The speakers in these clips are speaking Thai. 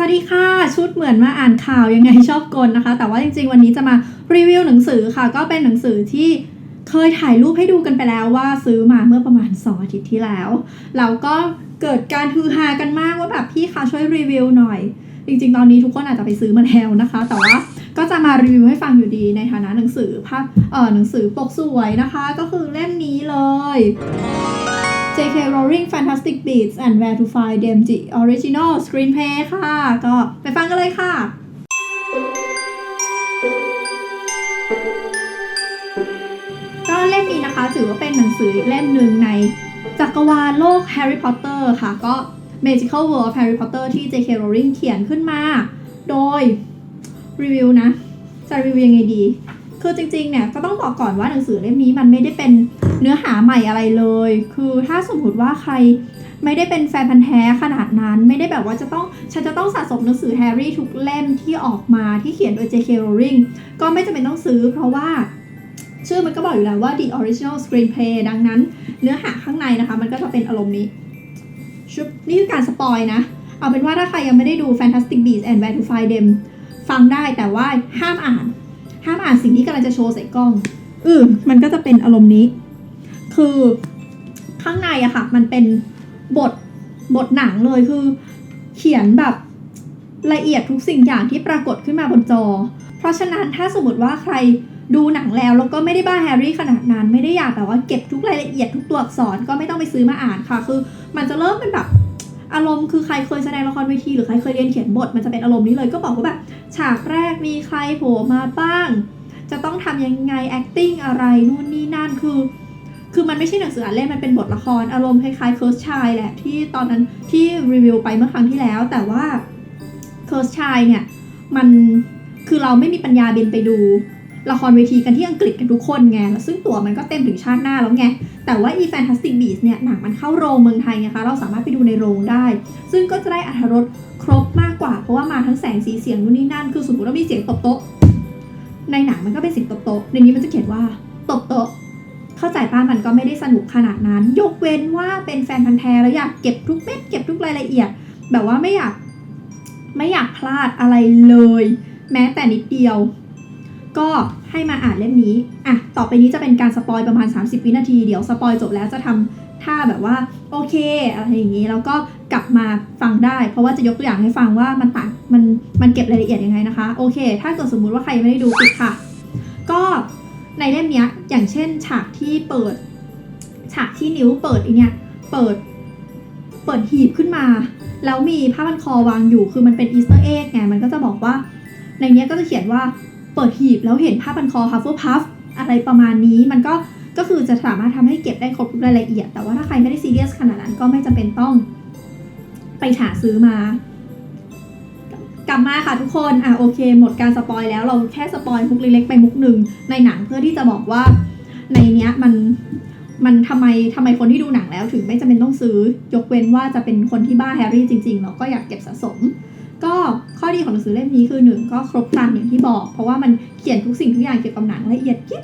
สวัสดีค่ะ ชุดเหมือนมาอ่านข่าวยังไงชอบกลนะคะ แต่ว่าจริงๆ วันนี้จะมารีวิวหนังสือค่ะ ก็เป็นหนังสือที่เคยถ่ายรูปให้ดูกันไปแล้วว่าซื้อมาเมื่อประมาณ 2 อาทิตย์ที่แล้วแล้วก็เกิดการฮือฮากันมากว่าแบบพี่คะช่วยรีวิวหน่อย จริงๆ ตอนนี้ทุกคนอาจจะไปซื้อมาแล้วนะคะ แต่ว่าก็จะมารีวิวให้ฟังอยู่ดีในฐานะหนังสือภาพเอ่อหนังสือปกสวยนะคะ ก็คือเล่มนี้เลย J.K. Rowling Fantastic Beasts and Where to Find Them The Original Screenplay ค่ะ ก็ไปฟังกันเลยค่ะ ก็เล่มนี้นะคะ ถือว่าเป็นหนังสืออีกเล่มหนึ่งในจักรวาลโลก Harry Potter ค่ะ ก็ Magical World of Harry Potter ที่ J.K. Rowling เขียนขึ้นมา โดยรีวิวนะ จะรีวิวยังไงดี คือจริงๆเนี่ยก็ต้องบอกก่อนว่าหนังสือเล่มนี้มันไม่ได้เป็น เนื้อหาใหม่อะไรเลย คือถ้าสมมติว่าใครไม่ได้เป็นแฟนพันธ์แท้ขนาดนั้น ไม่ได้แบบว่าจะต้องฉันจะต้องสะสมหนังสือแฮร์รี่ทุกเล่มที่ออกมาที่เขียนโดย J.K. Rowling ก็ไม่จำเป็นต้องซื้อ เพราะว่า ชื่อมันก็บอกอยู่แล้วว่า the original screenplay ดังนั้น เนื้อหาข้างในนะคะ มันก็จะเป็นอารมณ์นี้ชุบนี่คือการสปอยนะ เอาเป็นว่าถ้าใครยังไม่ได้ดู Fantastic Beasts and Where to Find Them ฟังได้แต่ว่าห้ามอ่าน ห้ามอ่านสิ่งที่กำลังจะโชว์ใส่กล้องอือมันก็จะเป็นอารมณ์นี้ คือข้างในอะค่ะ มันเป็นบทบทหนังเลยคือ เขียนแบบละเอียดทุกสิ่งอย่างที่ปรากฏขึ้นมาบนจอ เพราะฉะนั้นถ้าสมมติว่าใครดูหนังแล้วแล้วก็ไม่ได้บ้าแฮร์รี่ขนาดนั้น ไม่ได้อยากแบบว่าเก็บทุกรายละเอียดทุกตัวอักษรก็ไม่ต้องไปซื้อมาอ่านค่ะ คือ มันจะเริ่มเป็นแบบอารมณ์คือใครเคยแสดงละครเวทีหรือใครเคยเรียนเขียนบทมันจะเป็นอารมณ์นี้เลยก็บอกว่าแบบฉากแรกมีใครโผล่มาบ้าง จะต้องทำยังไง acting อะไรนู่นนี่นั่นคือ คือมันไม่ใช่หนังสืออ่านเล่มมันเป็นบทละครอารมณ์คล้ายๆเคิร์สชายแหละที่ตอนนั้นที่รีวิวไปเมื่อครั้งที่แล้ว แต่ว่าเคิร์สชายเนี่ยมันคือเราไม่มีปัญญาบินไปดูละครเวทีกันที่อังกฤษกันทุกคนไงแล้วซึ่งตั๋วมันก็เต็มถึงชาติหน้าแล้วไง แต่ว่า e Fantastic Beasts เนี่ยหนังมันเข้าโรงเมืองไทยไงคะ เราสามารถไปดูในโรงได้ ซึ่งก็จะได้อรรถรสครบมากกว่า เพราะว่ามาทั้งแสงสีเสียงนู่นนี่นั่น คือสมมติว่ามีเสียงตบโต๊ะ ในหนังมันก็เป็นเสียงตบโต๊ะ ในนี้มันจะเขียนว่าตบโต๊ะ เข้าใจป้ามันก็ไม่ได้สนุกขนาดนั้น ยกเว้นว่าเป็นแฟนพันธ์แท้แล้วอยากเก็บทุกเม็ดเก็บทุกรายละเอียด แบบว่าไม่อยากไม่อยากพลาดอะไรเลย แม้แต่นิดเดียว ก็ให้มาอ่านเล่มนี้อะต่อไปนี้จะเป็นการสปอยประมาณ 30 วินาที เดี๋ยวสปอยจบแล้วจะทำท่าแบบว่าโอเคอะไรอย่างนี้แล้วก็กลับมาฟังได้ เพราะว่าจะยกตัวอย่างให้ฟังว่ามันต่างมันมันเก็บรายละเอียดยังไงนะคะ โอเค ถ้าเกิดสมมุติว่าใครไม่ได้ดูปิดค่ะ ก็ ในเล่มเนี้ยอย่างเช่น ฉากที่เปิด ฉากที่นิ้วเปิดไอเนี้ยเปิดเปิดหีบขึ้นมา แล้วมีผ้าพันคอวางอยู่คือมันเป็นอีสเตอร์เอ็กไงมันก็จะบอกว่า ในเนี้ยก็จะเขียนว่าเปิดหีบแล้วเห็นผ้าพันคอ Hufflepuff อะไรประมาณนี้มันก็ก็คือจะสามารถทำให้เก็บได้ครบทุกรายละเอียด แต่ว่าถ้าใครไม่ได้ซีเรียสขนาดนั้นก็ไม่จำเป็นต้องไปหาซื้อมา กลับมาค่ะทุกคน อะโอเค หมดการสปอยแล้วเราแค่สปอยมุกเล็กๆไปมุกหนึ่งในหนังเพื่อที่จะบอกว่าในเนี้ยมันมันทำไมทำไมคนที่ดูหนังแล้วถึงไม่จำเป็นต้องซื้อยกเว้นว่าจะเป็นคนที่บ้าแฮร์รี่จริงๆแล้วก็อยากเก็บสะสม ก็ข้อดีของหนังสือเล่มนี้คือหนึ่งก็ครบครันอย่างที่บอก เพราะว่ามันเขียนทุกสิ่งทุกอย่างเกี่ยวกับหนังละเอียดยิบ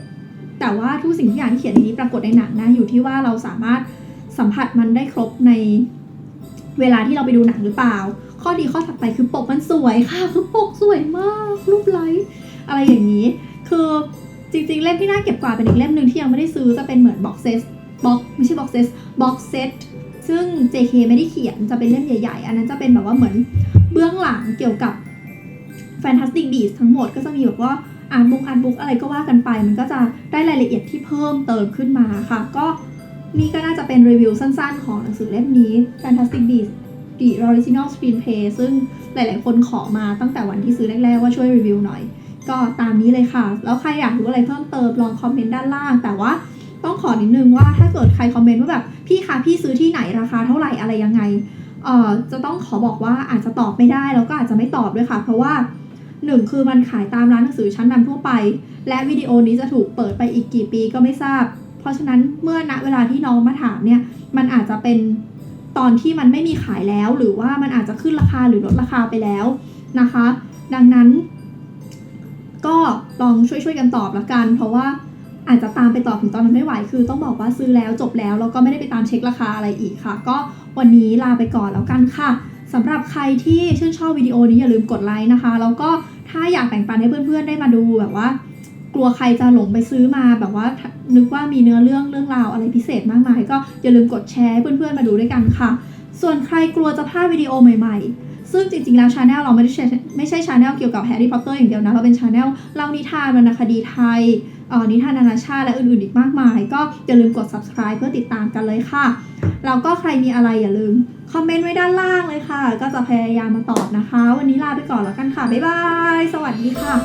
แต่ว่าทุกสิ่งทุกอย่างที่เขียนในนี้ปรากฏในหนังนะอยู่ที่ว่าเราสามารถสัมผัสมันได้ครบในเวลาที่เราไปดูหนังหรือเปล่า ข้อดีข้อถัดไปคือปกมันสวยค่ะ คือปกสวยมาก รูปไลท์อะไรอย่างนี้ คือจริงๆ เล่มที่น่าเก็บกว่าเป็นอีกเล่มหนึ่งที่ยังไม่ได้ซื้อจะเป็นเหมือนบ็อกเซสบ็อกไม่ใช่บ็อกเซสบ็อกเซตซึ่ง JK ไม่ได้เขียนจะเป็นเล่มใหญ่ๆ อันนั้นจะเป็นแบบว่าเหมือนเบื้องหลังเกี่ยวกับ Fantastic Beasts ทั้งหมดก็จะมีแบบว่าอ่านบุ๊กอ่านบุ๊กอะไรก็ว่ากันไป มันก็จะได้รายละเอียดที่เพิ่มเติมขึ้นมาค่ะ ก็นี่ก็น่าจะเป็นรีวิวสั้นๆ ของหนังสือเล่มนี้ Fantastic Beasts The Original Screenplay ซึ่งหลาย ๆ คนขอมาตั้งแต่วันที่ซื้อแรก ๆ ว่าช่วยรีวิวหน่อย ก็ตามนี้เลยค่ะ แล้วใครอยากรู้อะไรเพิ่มเติมลองคอมเมนต์ด้านล่าง แต่ว่าต้องขอนิดนึงว่าถ้าเกิดใครคอมเมนต์ว่าแบบพี่คะพี่ซื้อที่ไหนราคาเท่าไหร่อะไรยังไงเอ่อจะต้องขอบอกว่าอาจจะตอบไม่ได้แล้วก็อาจจะไม่ตอบด้วยค่ะ เพราะว่าหนึ่งคือมันขายตามร้านหนังสือชั้นนำทั่วไป และวิดีโอนี้จะถูกเปิดไปอีกกี่ปีก็ไม่ทราบ เพราะฉะนั้นเมื่อณเวลาที่น้องมาถามเนี่ยมันอาจจะเป็น ตอนที่มันไม่มีขายแล้ว หรือว่ามันอาจจะขึ้นราคาหรือลดราคาไปแล้วนะคะ ดังนั้น ก็ลองช่วยๆกันตอบละกัน เพราะว่าอาจจะตามไปตอบถึงตอนนั้นไม่ไหว คือต้องบอกว่าซื้อแล้วจบแล้วแล้วก็ไม่ได้ไปตามเช็คราคาอะไรอีกค่ะ ก็วันนี้ลาไปก่อนแล้วกันค่ะสำหรับใครที่ชื่นชอบวิดีโอนี้อย่าลืมกดไลค์นะคะ แล้วก็ถ้าอยากแบ่งปันให้เพื่อนๆได้มาดูแบบว่า กลัวใครจะหลงไปซื้อมาแบบว่านึกว่ามีเนื้อเรื่องเรื่องราวอะไรพิเศษมากมาย ก็อย่าลืมกดแชร์ให้เพื่อนๆมาดูด้วยกันค่ะ ส่วนใครกลัวจะพลาดวิดีโอใหม่ๆ ซึ่งจริงๆแล้วชาแนลเราไม่ได้ไม่ใช่ชาแนลเกี่ยวกับแฮร์รี่พอตเตอร์อย่างเดียวนะเราเป็นชาแนลเล่านิทานวรรณคดีไทยอ่อนิทานนานาชาติและอื่นๆอีกมากมาย ก็อย่าลืมกด subscribe เพื่อติดตามกันเลยค่ะแล้วก็ใครมีอะไรอย่าลืมคอมเมนต์ไว้ด้านล่างเลยค่ะ ก็จะพยายามมาตอบนะคะ วันนี้ลาไปก่อนแล้วกันค่ะ บ๊ายบาย สวัสดีค่ะ